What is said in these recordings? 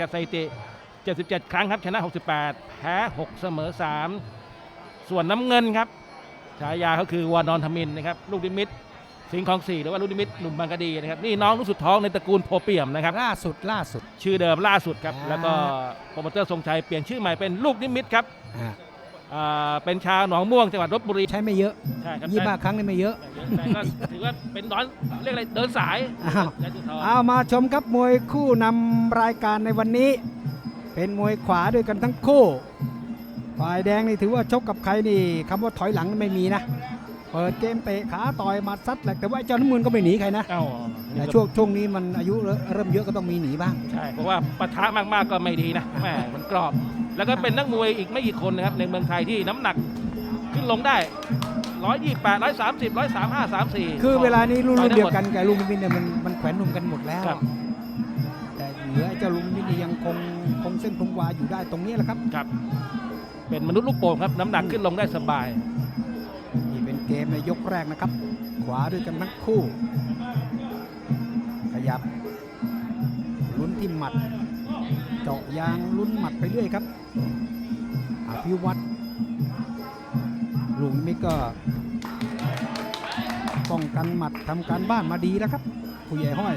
ครับสถิติ 77 ครั้งครับชนะ 68 แพ้ 6 เสมอ 3 ส่วนน้ำเงินครับฉายาเขาคือวานอนทมินนะครับลูกดิมิตสิงห์ของสี่หรือว่าลูกดิมิตหนุ่มบางกะดีนะครับนี่น้องลูกสุดท้องในตระกูลโพเปี่ยมนะครับล่าสุดล่าสุด ชื่อเดิมล่าสุดครับอ่าแล้วก็โปรโมเตอร์ทรงชัยเปลี่ยนชื่อใหม่เป็นลูกนิมิตครับ อ่าอ่าเป็นชาวหนองม่วงจังหวัดลบบุรีใช้ไม่เยอะใช่ครับยี่ห้าครั้งนี่ไม่เยอะ แต่ก็ถือว่าเป็นนอนเรียกอะไรเดินสายอ้าว และสุดท้องเอามาชมครับมวยคู่นำรายการในวันนี้ เป็นมวยขวาด้วยกันทั้งคู่ ฝ่ายแดงนี่ถือว่าชกกับใครนี่คำว่าถอยหลังไม่มีนะ เปิดเกมเตะขาต่อยหมาซัดแหละแต่ว่าไอ้เจ้าน้ำมือก็ไม่หนีใครนะ เอ้าแต่ช่วงช่วงนี้มันอายุเริ่มเยอะก็ต้องมีหนีบ้าง ใช่เพราะว่าปะทะมากๆก็ไม่ดีนะแหมมันกรอบ แล้วก็เป็นนักมวยอีกไม่กี่คนนะครับในเมืองไทยที่น้ำหนักขึ้นลงได้128 130 135 34คือเวลานี้รุ่นต่อรุ่นเดียวไหมกันกับลุงมินเนี่ยมันมันแขวนหนุ่มกันหมดแล้ว ครับ แต่เหลือไอ้เจ้าลุงมินนี่ยังคงคงเส้นคงวาอยู่ได้ตรงนี้แหละครับ ครับ เป็นมนุษย์ลูกโป่งครับน้ำหนักขึ้นลงได้สบาย นี่เป็นเกมในยกแรกนะครับ ขวาด้วยกันทั้งคู่ ขยับลุ้นที่หมัด เจาะยางลุ้นหมัดไปเรื่อยครับอภิวัตรลุงนี่ก็ป้องกันหมัดทำการบ้านมาดีแล้วครับ ผู้ใหญ่ห้อย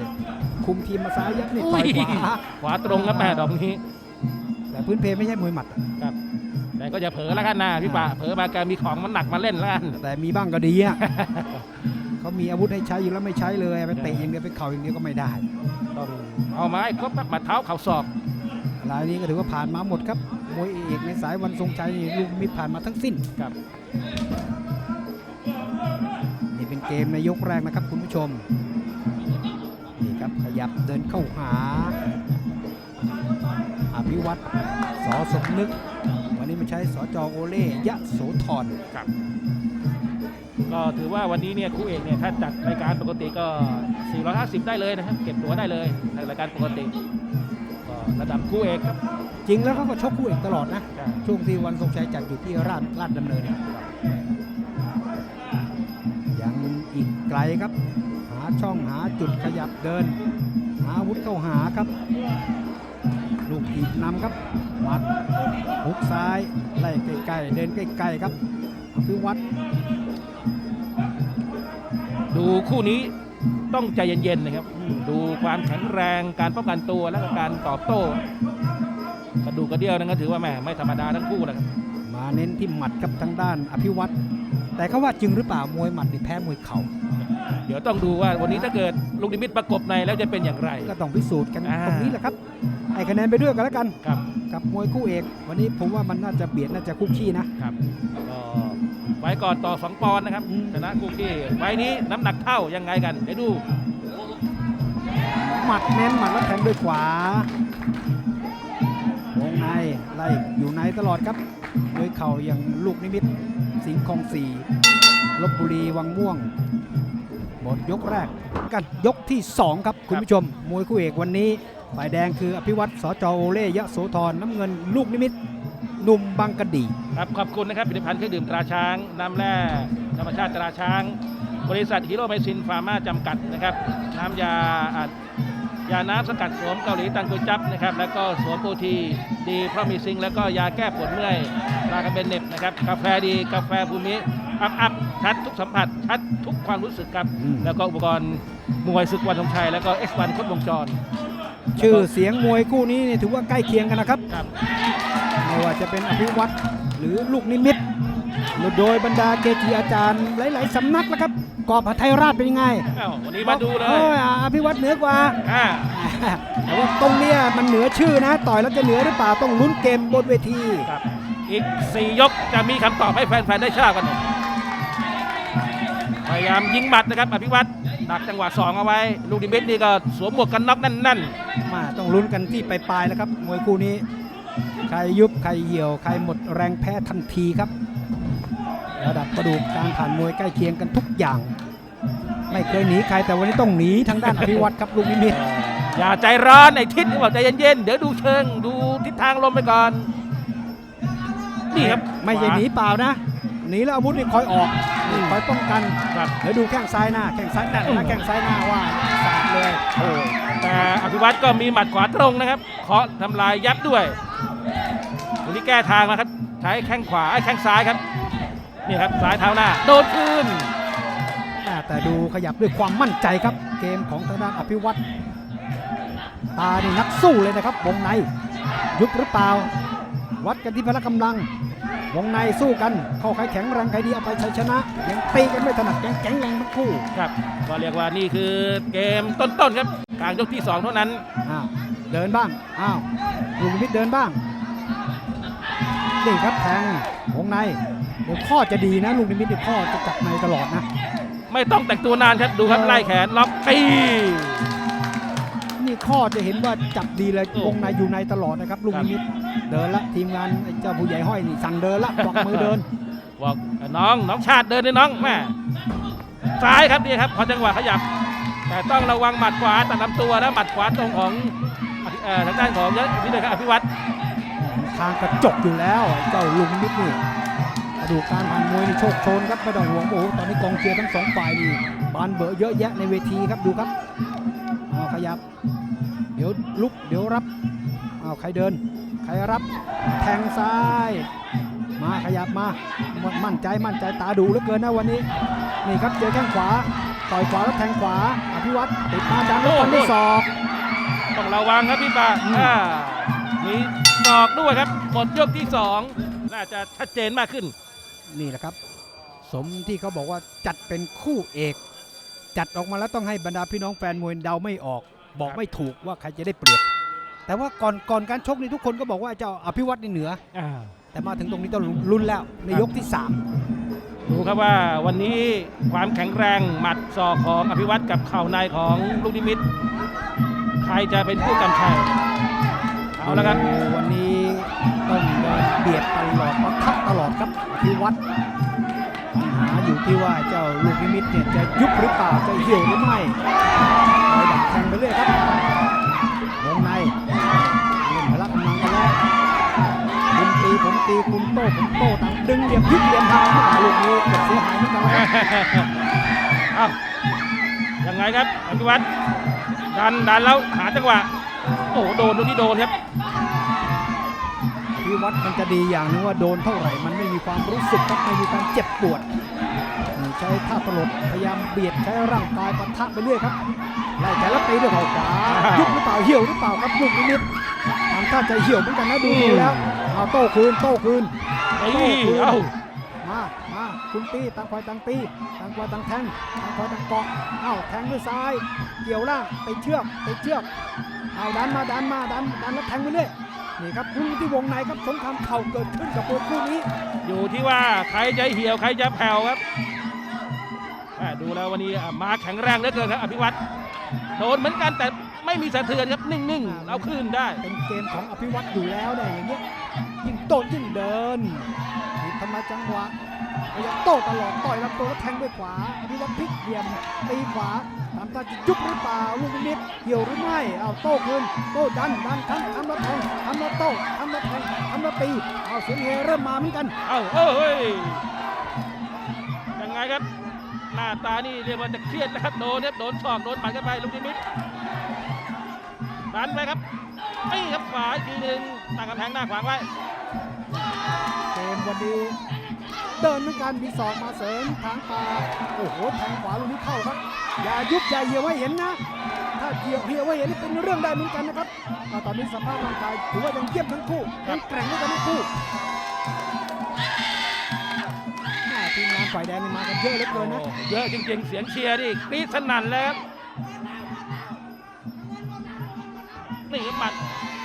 คุมทีมมาซ้ายยับนี่ต่อยขวาขวาตรงครับแม่ดอกนี้ แต่พื้นเพไม่ใช่มวยหมัดครับแต่ก็อย่าเผลอแล้วกันนะพี่ปะเผลอมาแกมีของมันหนักมาเล่นแล้วกันแต่มีบ้างก็ดีอะเขามีอาวุธให้ใช้อยู่แล้วไม่ใช้เลยไปเตะอย่างเดียวไปเข่าอย่างเดียวก็ไม่ได้ต้องเอาไม้ครบครับหมัดเท้าเข่าศอก รายนี้ก็ถือว่าผ่านมาหมดครับ มวยเอกในสายวันทรงชัยนี่ลูกมิตรผ่านมาทั้งสิ้นครับนี่เป็นเกมในยกแรกนะครับคุณผู้ชม นี่ครับขยับเดินเข้าหา อภิวัตรสอสมนึก วันนี้มาใช้สอจอโอเล่ยะโสธรครับก็ถือว่าวันนี้เนี่ยคู่เอกเนี่ยถ้าจัดรายการปกติก็ 450 ได้เลยนะครับ เก็บตัวได้เลยในรายการปกติก็ ระดับคู่เอกครับ จริงแล้วเขาก็ชกคู่เอกตลอดนะ ใช่ ช่วงที่วันทรงชัยจัดอยู่ที่ราชลาดดำเนินยังอีกไกลครับ หาช่องหาจุดขยับเดิน หาอาวุธเข้าหาครับ ลูกอีกนำครับหมัดหุกซ้ายไล่ใกล้ๆเดินใกล้ๆครับอภิวัตรดูคู่นี้ ต้องใจเย็นๆนะครับ ดูความแข็งแรงการป้องกันตัวและก็การตอบโต้กระดูกกระเดี่ยวนั่นก็ถือว่าแหมไม่ธรรมดาทั้งคู่แหละครับมาเน้นที่หมัดครับทางด้านอภิวัตรแต่เขาว่าจริงหรือเปล่ามวยหมัดนี่แพ้มวยเข่าเดี๋ยวต้องดูว่าวันนี้ถ้าเกิดลูกนิมิตประกบในแล้วจะเป็นอย่างไร ก็ต้องพิสูจน์กันอ่าตรงนี้แหละครับให้คะแนนไปด้วยกันแล้วกันครับกับมวยคู่เอก วันนี้ผมว่ามันน่าจะเบียดน่าจะคุกขี้นะครับก็ ไว้ก่อนต่อสองปอนด์นะครับอืมชนะคู่ที่ไว้นี้น้ำหนักเท่ายังไงกันเดี๋ยวดู หมัดเน้นหมัดแล้วแทงด้วยขวาวงในไล่อยู่ในตลอดครับโดยเข่าอย่างลูกนิมิต สิงห์คลองสี่ลบบุรีวังม่วงหมดยกแรกกันยกที่ 2 ครับ คุณผู้ชม มวยคู่เอกวันนี้ฝ่ายแดงคืออภิวัตรสจโอเล่ยะโสธรน้ำเงินลูกนิมิต หนุ่มบางกะดี ครับขอบคุณนะครับผลิตภัณฑ์เครื่องดื่มตราช้าง น้ำแร่ธรรมชาติตราช้าง บริษัทฮีโร่ไมซินฟาร์มาจำกัดนะครับ น้ำยาอัดยาน้ำสกัดสวมเกาหลีตังกุยจับนะครับ แล้วก็สวมโปรทีดีเพราะมีซิงค์แล้วก็ยาแก้ปวดเมื่อยรากาเบนเน็บนะครับกาแฟดีกาแฟภูมิอัพอัพชัดทุกสัมผัสชัดทุกความรู้สึกครับ อืม แล้วก็อุปกรณ์มวยศึกวันธงชัยแล้วก็ X1 ครบวงจรชื่อเสียงมวยคู่นี้นี่ถือว่าใกล้เคียงกันนะครับ ครับ ไม่ว่าจะเป็นอภิวัตรหรือลูกนิมิตโดยบรรดาเกจิอาจารย์ หลาย ๆ สำนักแล้วครับกอบผัดไทยราชเป็นยังไงอ้าววันนี้มาดูเลโอ้ยยอภิวัตรเหนือกว่า อ่า แต่ว่าตรงเนี้ยมันเหนือชื่อนะ ต่อยแล้วจะเหนือหรือเปล่าต้องลุ้นเกมบนเวที ครับอีก 4 ยกจะมีคำตอบให้แฟน ๆ ได้ทราบกันพยายามยิงหมัดนะครับอภิวัตรดักจังหวะ 2 เอาไว้ ลูกดิมิตนี่ก็สวมหมวกกันน็อกแน่น มาต้องลุ้นกันที่ปลายๆแล้วครับมวยคู่นี้ ใครยุบใครเหี่ยวใครหมดแรงแพ้ทันทีครับ ระดับกระดูกการผ่านมวยใกล้เคียงกันทุกอย่าง ไม่เคยหนีใครแต่วันนี้ต้องหนีทางด้านอภิวัตรครับลูกนิมิตๆอย่าใจร้อนไอ้ทิศนี่บอกใจเย็นๆเดี๋ยวดูเชิง ดูทิศทางลมไปก่อน นี่ครับไม่ใช่หนีเปล่านะหนีแล้วอาวุธนี่คอยออกนคอยป้องกันครับเดี๋ยวดูแข้งซ้ายหน้าแข้งซ้ายแน่นนะแข้งซ้ายหน้าว่าสาดเลยโอ้แต่อภิวัตก็มีหมัดขวาตรงนะครับเคาะทำลายยับด้วย วันนี้แก้ทางมาครับ ใช้แข้งขวาไอ้แข้งซ้ายครับ นี่ครับซ้ายเท้าหน้า โดนคืนอ่าแต่ดูขยับด้วยความมั่นใจครับ เกมของทางด้านอภิวัตตานี่นักสู้เลยนะครับ วงในยุบหรือเปล่า วัดกันที่พละกำลัง วงในสู้กันเข้าใครแข็งแรงใครดีเอาไปชัยชนะ ยังตีกันไม่ถนัดยังแข็งแรงทั้งคู่ครับก็เรียกว่านี่คือเกมต้นๆครับกลางยกที่ 2 เท่านั้นอ้าวเดินบ้างอ้าวลูกนิมิตเดินบ้าง นี่ครับแทงวงในเดี๋ยวข้อจะดีนะลูกนิมิตเดี๋ยวข้อจะจับในตลอดนะ ไม่ต้องแต่งตัวนานครับดูครับไล่แขนล็อกตีนี่ข้อจะเห็นว่าจับดีเลยโอ้วงในอยู่ในตลอดนะครับ ลูกครับนิมิตเดินละทีมงานไอ้เจ้าผู้ใหญ่ห้อยนี่สั่งเดินละบอกมือเดินบอกน้องน้องชาติเดินเลยน้องแม่ซ้ายครับนี่ครับพอจังหวะขยับ แต่ต้องระวังหมัดขวาตัดลำตัวนะหมัดขวาตรงของเอ่อทางด้านของยศนี่เลยครับอภิวัตร ทางกระจกอยู่แล้วไอ้เจ้าลุงนิมิตนี่กระดูกการผ่านมวยนี่โชคโชนครับไม่ต้องห่วงโอ้โหตอนนี้กองเชียร์ทั้งสองฝ่ายนี่บานเบอร์เยอะแยะในเวทีครับดูครับเอาขยับ เดี๋ยวลุกเดี๋ยวรับเอาใครเดิน ใครรับแทงซ้าย มาขยับมามั่นใจมั่นใจตาดูเหลือเกินนะวันนี้นี่ครับเจอแข้งขวาต่อยขวาแล้วแทงขวาอภิวัตรติดมาดันแล้วฟันด้วยศอกต้องระวังครับพี่ปาอืมอ่ามี ศอกด้วยครับหมดยกที่สองน่าจะชัดเจนมากขึ้น นี่แหละครับ สมที่เขาบอกว่าจัดเป็นคู่เอก จัดออกมาแล้วต้องให้บรรดาพี่น้องแฟนมวยเดาไม่ออก บอกไม่ถูกว่าใครจะได้เปรียบ แต่ว่าก่อนก่อนการชกนี่ทุกคนก็บอกว่าเจ้าอภิวัตรนี่เหนืออ่าแต่มาถึงตรงนี้ต้องลุ้นแล้วในยกที่สามดูครับว่าวันนี้ความแข็งแรงหมัดศอกของอภิวัตรกับเข่าในของลูกนิมิต ใครจะเป็นผู้กำชัยเอาแล้วครับวันนี้ ต้องเบียดตลอดปะทะตลอดครับอภิวัตรปัญหาอยู่ที่ว่าเจ้าลูกนิมิตเนี่ยจะยุบหรือเปล่าจะเหี่ยวหรือไม่คอยดักแทงไปเรื่อยครับวงในเล่นพละกำลังกันแล้วคุณตีผมตีคุณโต้ผมโต้ต่างดึงเหลี่ยมพลิกเหลี่ยมทางมาลูกนี้เกือบเสียหายเหมือนกันนะครับเอ้ายังไงครับอภิวัตรดันดันแล้วหาจังหวะโอ้โดนตรงที่โดนครับ อภิวัตรมันจะดีอย่างหนึงว่าโดนเท่าไหร่มันไม่มีความรู้สึกครับไม่มีการเจ็บปวดนี่ใช้ท่าตลดพยายามเบียดใช้ร่างกายปะทะไปเรื่อยครับไล่แต่ละตีด้วยเข่าขวาอ้าวยุบหรือเปล่าเหี่ยวหรือเปล่าครับลูกนิมิตทำท่าจะเหี่ยวเหมือนกันนะดูอืมดูแล้วเอาโต้คืนโต้คืนเอ้ยเอ้ามามาคุณตีต่างฝ่ายต่างตีต่างฝ่ายต่างแทงต่างฝ่ายต่างเกาะเอ้าแทงด้วยซ้าย เกี่ยวล่างไปเชือกไปเชือกเอาดันมาดันมาดันดันแล้วแทงไปเรื่อย นี่ครับคุณที่วงในครับสงครามเข่าเกิดขึ้นกับมวยคู่นี้ อยู่ที่ว่าใครจะเหี่ยวใครจะแผ่วครับแม่ดูแล้ววันนี้อะมาแข็งแรงเหลือเกินครับอภิวัตรโดนเหมือนกันแต่ไม่มีสะเทือนครับนิ่งๆเอาคืนได้ เป็นเกมของอภิวัตรอยู่แล้วเนี่ยอย่างเงี้ยยิ่งโตยิ่งเดินนี่ทำลายจังหวะ พยายามโต้ตลอดต่อยลำตัวแล้วแทงด้วยขวาอภิวัตรพลิกเหลี่ยมตีขวาทำท่าจะยุบหรือเปล่าลูกนิดเหี่ยวหรือไม่เอาโต้คืนโต้ดันดันทำทำแล้วแทงทำแล้วโต้ทำแล้วแทงทำแล้วตีเอาเสียงเฮเริ่มมาเหมือนกันเอ้าเอ้ยยังไงครับ หน้าตานี่เรียกว่าจะเครียดนะครับโดนครับโดนศอกโดนหมัดเข้าไปลูกนิมิตดันไปครับนี่ครับขวาอีกทีหนึ่งตั้งกำแพงหน้าขวางไว้เกมวันนี้ เดินเหมือนกันมีศอกมาเสริมทางตาโอ้โหแทงขวาลูกนี้เข้าครับ อย่ายุบอย่าเหี่ยวให้เห็นนะ ถ้าเหี่ยวเหี่ยวให้เห็นนี่เป็นเรื่องได้เหมือนกันนะครับอ่าตอนนี้สภาพร่างกายถือว่ายังเยี่ยมทั้งคู่ยังแกร่งด้วยกันทั้งคู่แม่ทีมงานฝ่ายแดงนี่มากันเยอะเหลือเกินนะโอ้เยอะจริงๆ เสียงเชียร์นี่กรี๊ดสนั่นเลยครับนี่ครับหมัด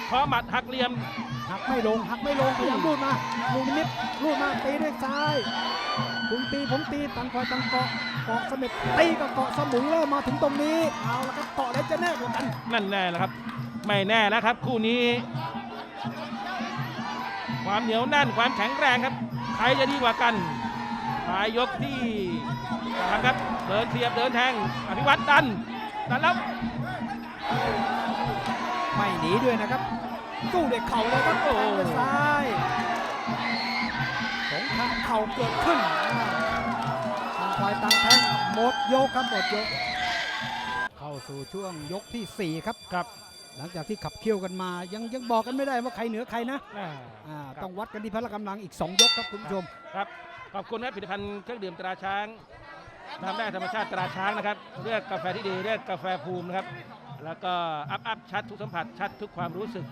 เพราะหมัดหักเหลี่ยม หักไม่ลงหักไม่ลงพยายามรูดมาลูกนิดรูดมาตีด้วยซ้ายคุณตีผมตีต่างฝ่ายต่างเกาะเกาะเสม็ดตีกับเกาะสมุนเริ่มมาถึงตรงนี้เอาละครับเกาะแล้วจะแน่กว่ากันนั่นแน่แหละครับ ไม่แน่นะครับ คู่นี้ ความเหนียวแน่นความแข็งแรงครับใครจะดีกว่ากันปลายยกที่สามครับเดินเสียบเดินแทงอภิวัตดันดันแล้วไม่หนีด้วยนะครับ สู้ด้วยเข่าเลยครับโอ้แทงด้วยซ้ายสงครามเข่าเกิดขึ้นอ่าฝ่ายต่างแทงหมดยกครับหมดยก เข้าสู่ช่วงยกที่สี่ครับครับ หลังจากที่ขับเคี่ยวกันมา ยังยังบอกกันไม่ได้ว่าใครเหนือใครนะอ่าอ่าครับต้องวัดกันที่พละกำลังอีก 2 ยกครับคุณผู้ชมครับขอบคุณครับผลิตภัณฑ์เครื่องดื่มตราช้างน้ำแร่ธรรมชาติตราช้างนะครับเลือกกาแฟที่ดีเลือกกาแฟภูมินะครับ แล้วก็อัพอัพชัดทุกสัมผัสชัดทุกความรู้สึก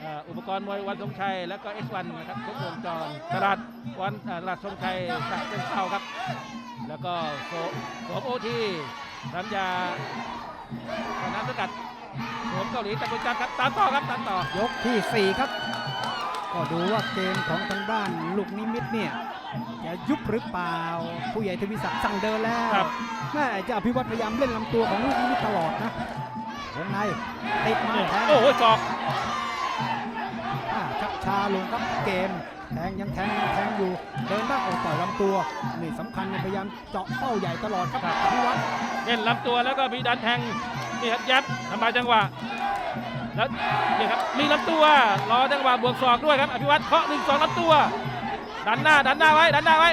เอ่ออุปกรณ์มวยวันทรงชัย แล้วก็ S1 นะครับทุกวงจรตลาดวันเอ่อตลาดทรงชัยฉะเชิงเทราครับ แล้วก็โสโสมโอทีน้ำยาน้ำสกัดโสมเกาหลีตะกุนจันครับตามต่อครับตามต่อยกที่ 4 ครับ ก็ดูว่าเกมของทางด้านลูกนิมิตเนี่ยจะยุบหรือเปล่า ผู้ใหญ่ทวีศักดิ์สั่งเดินแล้วครับแม่เจะอภิวัตพยายามเล่นลำตัวของลูกนิมิตตลอดนะ วงในติดมาแทงโอ้โหศอกอ่าชักชาลงครับเกมแทงยังแทงยังแทงอยู่ เดินบ้างออกต่อยลำตัวนี่สำคัญเนี่ยพยายามเจาะเป้าใหญ่ตลอดครับอภิวัตเล่นลำตัวแล้วก็มีดันแทงนี่ครับยับทำลายจังหวะแล้วนี่ครับมีลำตัวรอจังหวะบวกศอกด้วยครับอภิวัตเคาะหนึ่งสองลำตัว ดันหน้าดันหน้าไว้ดันหน้าไว้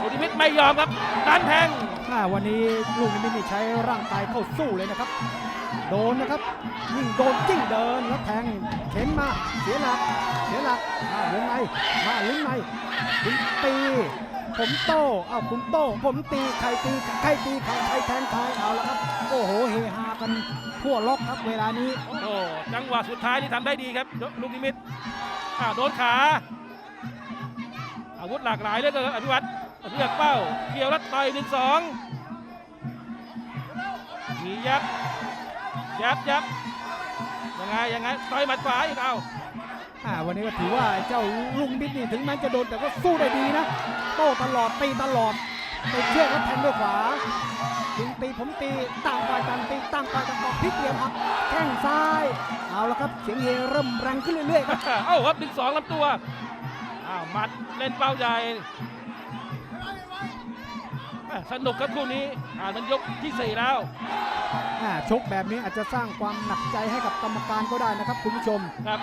อุทิมิตไม่ยอมครับดันแทงอ่าวันนี้ลูกนิมิตนี่ใช้ร่างกายเข้าสู้เลยนะครับ โดนนะครับยิ่งโดนยิ่งเดินแล้วแทงเข็นมาเสียหลักเสียหลักอ่าวงในมาลุ้นในคุณตีผมโต้เอ้าคุณโต้ผมตีใครตีใครตีใครใครแทงใครเอาละครับ โอ้โหเฮฮากันทั่วล็อกครับเวลานี้โอ้โหจังหวะสุดท้ายนี่ทำได้ดีครับลูกนิมิตอ่าโดนขาอาวุธหลากหลายเลยครับอภิวัตเลือกเป้าเกี่ยวรัดต่อยหนึ่งสองมียับ ยับยับยังไงยังไงต่อยหมัดขวาอีกเอาอ่าวันนี้ก็ถือว่าไอ้เจ้าลุงบิดนี่ถึงแม้จะโดนแต่ก็สู้ได้ดีนะโต้ตลอดตีตลอดติดเชือกแล้วแทงด้วยขวาถึงตีผมตีต่างฝ่ายต่างตีต่างฝ่ายต่างออกพลิกเหลี่ยมหักแข้งซ้ายเอาละครับเสียงเฮเริ่มแรงขึ้นเรื่อยๆครับเอ้าครับหนึ่งสองลำตัวอ้าวหมัดเล่นเป้าใหญ่แม่สนุกครับคู่นี้อ่านมันยกที่สี่แล้วอ่า ชกแบบนี้อาจจะสร้างความหนักใจให้กับกรรมการก็ได้นะครับคุณผู้ชมครับ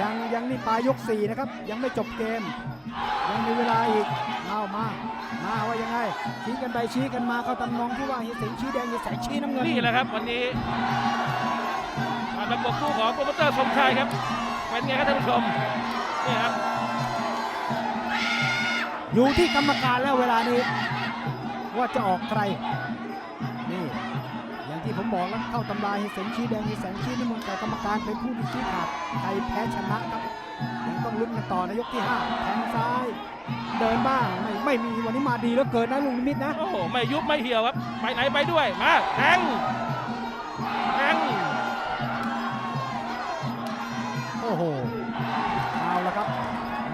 ยังยังนี่ปลายยก4นะครับยังไม่จบเกม ยังมีเวลาอีกเอามามาว่ายังไงชี้กันไปชี้กันมาเข้าตำนองที่ว่าเฮียสิงห์ชี้แดงเฮียแสงชี้น้ำเงินนี่แหละครับ วันนี้การประกบคู่ของโปรโมเตอร์สมชายครับเป็นไงครับท่านผู้ชมนี่ครับอยู่ที่กรรมการแล้วเวลานี้ว่าจะออกใครนี่อย่าง ที่ผมบอกแล้วเข้าตำราเฮียสิงห์ชี้แดงเฮียแสงชี้น้ำเงินแต่กรรมการเป็นผู้ที่ชี้ขาดใครแพ้ชนะครับยังต้องลุ้นกันต่อในยกที่ห้าแทงซ้าย เดินบ้างไม่ไม่มีวันนี้มาดีแล้วเกินนะลุงนิมิตนะโอ้โหไม่ยุบไม่เหี่ยวครับไปไหนไปด้วยมาแทงแทงโอ้โหเอาละครับ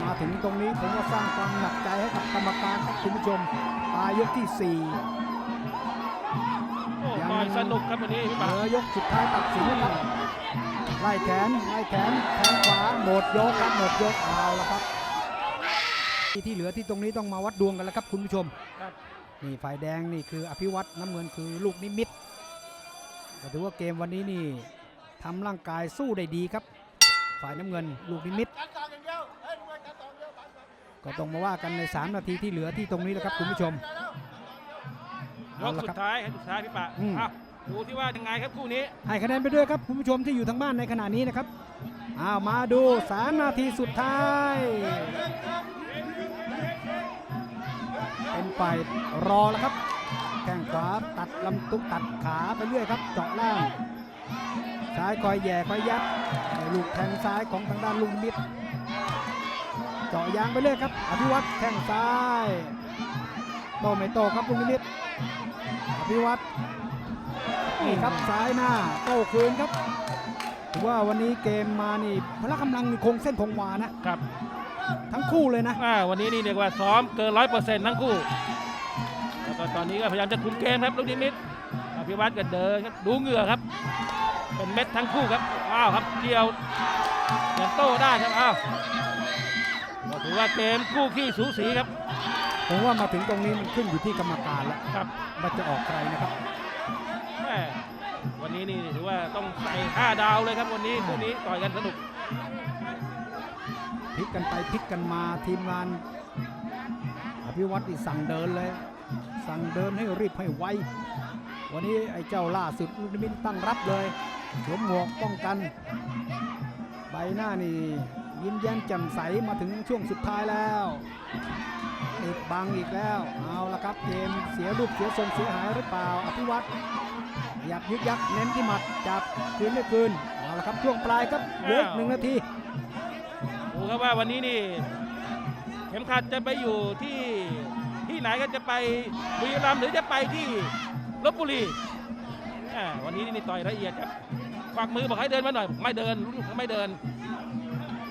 มาถึงตรงนี้ผมว่าสร้างความหนักใจให้กับกรรมการครับคุณผู้ชมปลายยกที่โอ้ ต่อยสนุกครับวันนี้พี่4ป่าเหลือยกสุดท้ายตัดสินครับไล่แขนไล่แขนแทงขวาหมดยกครับหมดยกเอาละครับที่ที่เหลือที่ตรงนี้ต้องมาวัดดวงกันแล้วครับคุณผู้ชมครับนี่ฝ่ายแดงนี่คืออภิวัตน้ำเงินคือลูกนิมิตก็ถือว่าเกมวันนี้นี่ทำร่างกายสู้ได้ดีครับ ฝ่ายน้ำเงิน ลูกนิมิตก็ต้องมาว่ากันใน 3 นาทีที่เหลือที่ตรงนี้แหละครับคุณผู้ชม ยเอากละสุครับดท้ายครับสุดท้ายพี่ป่าอืม อะดูที่ว่ายังไงครับคู่นี้ ให้คะแนนไปด้วยครับคุณผู้ชมที่อยู่ทางบ้านในขณะนี้นะครับอ้าวมาดู3นาทีสุดท้ายเป็นฝ่ายรอแล้วครับแข้งขวาตัดลำตุกตัดขาไปเรื่อยครับเจาะล่างซ้ายคอยแย่คอยยัดลูกแทงซ้ายของทางด้านลุงมิดเจาะยางไปเรื่อยครับอภิวัตแข้งซ้ายโตไม่โตครับลุงนิมิต อภิวัตนี่ครับซ้ายหน้าโต้คืนครับถือว่าวันนี้เกมมานี่พละกำลังนี่คงเส้นคงวานะครับ ทั้งคู่เลยนะอ่าวันนี้นี่เรียกว่าซ้อมเกินร้อยเปอร์เซ็นต์ทั้งคู่แล้วก็ตอนนี้ก็พยายามจะคุมเกมครับลูกนิมิตอภิวัตก็เดินครับดูเหงื่อครับ เป็นเม็ดทั้งคู่ครับอ้าวครับเกี่ยวยังโต้ได้ครับอ้าวก็ถือว่าเกมคู่ขี้สูสีครับ ผมว่ามาถึงตรงนี้มันขึ้นอยู่ที่กรรมการแล้วครับว่าจะออกใครนะครับแม่วันนี้นี่ถือว่าต้องใส่ห้าดาวเลยครับวันนี้คู่นี้ต่อยกันสนุกพลิกกันไปพลิกกันมาทีมงานอภิวัตนี่สั่งเดินเลย สั่งเดินให้รีบให้ไววันนี้ไอ้เจ้าล่าสุดลูกนิมิตตั้งรับเลยสวมหมวกป้องกัน ใบหน้านี่ยิ้มแย้มแจ่มใสมาถึงช่วงสุดท้ายแล้ว ติดบังอีกแล้ว เอาละครับเกมเสียรูปเสียทรงเสียหายหรือเปล่า อภิวัตขยับยึกยักเน้นที่หมัดจับคืนไม่คืน เอาละครับช่วงปลายครับเหลืออีกหนึ่งนาที ดูครับว่าวันนี้นี่ เข็มขัดจะไปอยู่ที่ที่ไหนก็จะไปบุรีรัมย์หรือจะไปที่ลบบุรีอ่าวันนี้นี่ต่อยละเอียดครับฝากมือบอกให้เดินมาหน่อย ไม่เดินรู้สึกไม่เดิน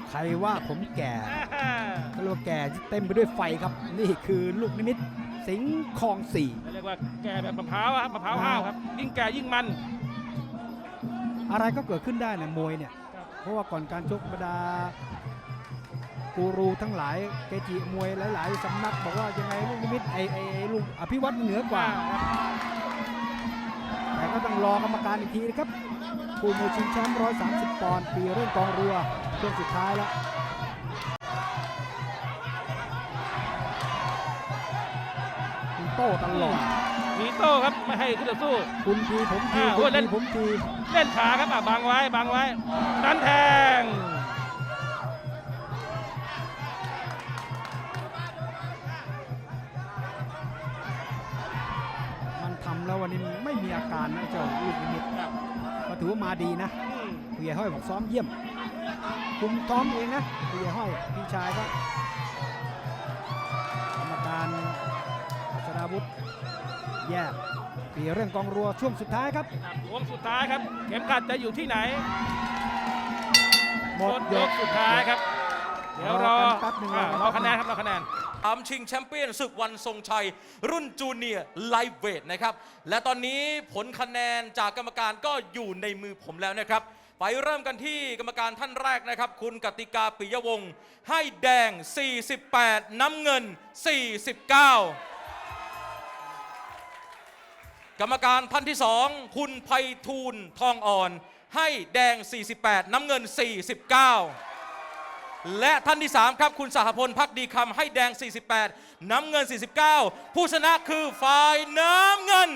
ใครว่าผมแก่อ่าก็เรียกว่าแก่ที่เต็มไปด้วยไฟครับ นี่คือลูกนิมิตสิงห์คลองสี่เรียกว่าแก่แบบมะพร้าวอะครับมะพร้าวห้าวครับ ยิ่งแก่ยิ่งมัน อะไรก็เกิดขึ้นได้นะมวยเนี่ย ครับ เพราะว่าก่อนการชกบรรดากูรูทั้งหลายเกจิมวยหลาย ๆ สำนักบอกว่ายังไงลูกนิมิตไอ้ไอ้ไอ้ลูกอภิวัตเหนือกว่า แต่ก็ต้องรอกรรมการอีกทีนะครับผู้มวยชิงแชมป์130 ปอนด์ปีเรื่องกองเรือ ช่วงสุดท้ายแล้วคุณโต้ตลอดมีโต้ครับไม่ให้คู่ต่อสู้ คุณทีผมทีอ่าคุโอ้ณยเล่ทีนผมทีเล่นขาครับอะบังไว้บังไว้ดันแทง มันทำแล้ววันนี้ไม่มีอาการนะไอ้เจ้าลูกนิมิตครับก็ถือว่ามาดีนะอืม ผู้ใหญ่ห้อยบอกซ้อมเยี่ยม คุมซ้อมเองนะผู้ใหญ่ห้อยพี่ชายก็กรรมการอัศดาวุฒิแยกปีเรื่องกองรัวช่วงสุดท้ายครับครับวงสุดท้ายครับ เข็มขัดจะอยู่ที่ไหน หมดยยกกสุดท้ายครับ เดี๋ยวรอรอกันแป๊บหนึ่งอ่ารอกันรอคะแนนครับรอคะแนนสามชิงแชมเปี้ยนศึกวันทรงชัย รุ่นจูเนียร์ไลฟ์เวทนะครับ และตอนนี้ผลคะแนนจากกรรมการก็อยู่ในมือผมแล้วนะครับ ไปเริ่มกันที่กรรมการท่านแรกนะครับ คุณกติกาปิยวงศ์ให้แดง 48 น้ำเงิน 49 กรรมการท่านที่2คุณไพฑูรย์ทองอ่อน ให้แดง 48 น้ำเงิน 49 และท่านที่ 3 ครับ คุณสหพลพักดีคำให้แดง 48 น้ำเงิน 49 ผู้ชนะคือฝ่ายน้ำเงิน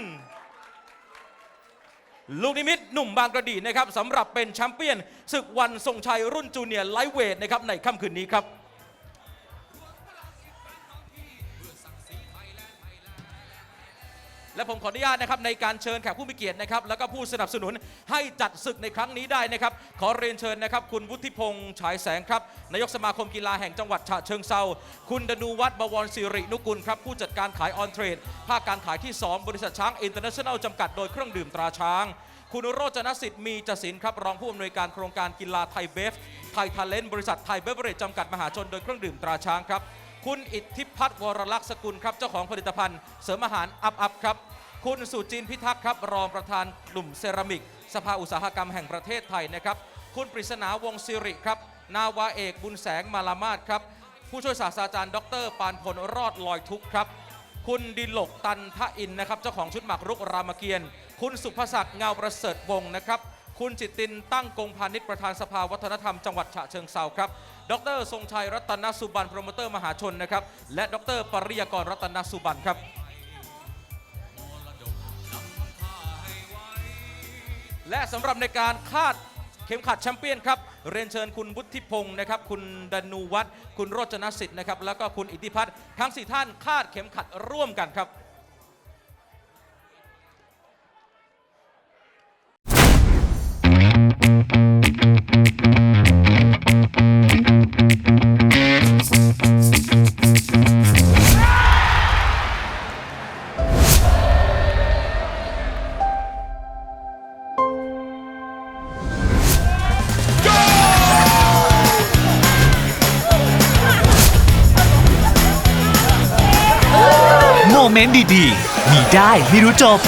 ลูกนิมิตหนุ่มบางกระดีนะครับสำหรับเป็นแชมเปี้ยนศึกวันทรงชัยรุ่นจูเนียร์ไลท์เวทนะครับในค่ำคืนนี้ครับ และผมขออนุญาตนะครับในการเชิญแขกผู้มีเกียรตินะครับแล้วก็ผู้สนับสนุนให้จัดศึกในครั้งนี้ได้นะครับขอเรียนเชิญนะครับคุณวุฒิพงษ์ฉายแสงครับนายกสมาคมกีฬาแห่งจังหวัดฉะเชิงเซาคุณดนูวัฒน์บวรศิรินุกุลครับผู้จัดการขายออนเทรดภาคการขายที่ 2 บริษัทช้างอินเตอร์เนชั่นแนลจำกัดโดยเครื่องดื่มตราช้าง คุณโรจนสิทธิ์มีจสินครับรองผู้อำนวยการโครงการกีฬาไทยเบฟไทยทาเลนต์บริษัทไทยเบเวอเรจจำกัดมหาชนโดยเครื่องดื่มตราช้างครับ คุณอิทธิพัฒน์วรลักษณ์สกุลครับเจ้าของผลิตภัณฑ์เสริมอาหารอัพอัพครับ คุณสุจินพิทักษ์ครับรองประธานกลุ่มเซรามิก สภาอุตสาหกรรมแห่งประเทศไทยนะครับ คุณปริศนาวงศิริครับ นาวาเอกบุญแสงมาลามาศครับ ผู้ช่วยศาสตราจารย์ ดร ปานพลรอดลอยทุกครับ คุณดิลกตันทะอินนะครับเจ้าของชุดหมากรุกรามเกียรติ์คุณสุภศักดิ์เงาประเสริฐวงศ์นะครับ คุณจิตตินตั้งกงพาณิชย์ประธานสภาวัฒนธรรมจังหวัดฉะเชิงเซาครับ ดรทรงชัยรัตนสุบันโปรโมเตอร์มหาชนนะครับ และดรปริยกรรัตนสุบันครับ และสำหรับในการคาดเข็มขัดแชมเปี้ยนครับ เรียนเชิญคุณวุฒิพงศ์นะครับ คุณดนูวัฒน์คุณโรจนสิทธิ์นะครับ แล้วก็คุณอิทธิพัฒน์ทั้งสี่ท่านคาดเข็มขัดร่วมกันครับ ไม่รู้จบ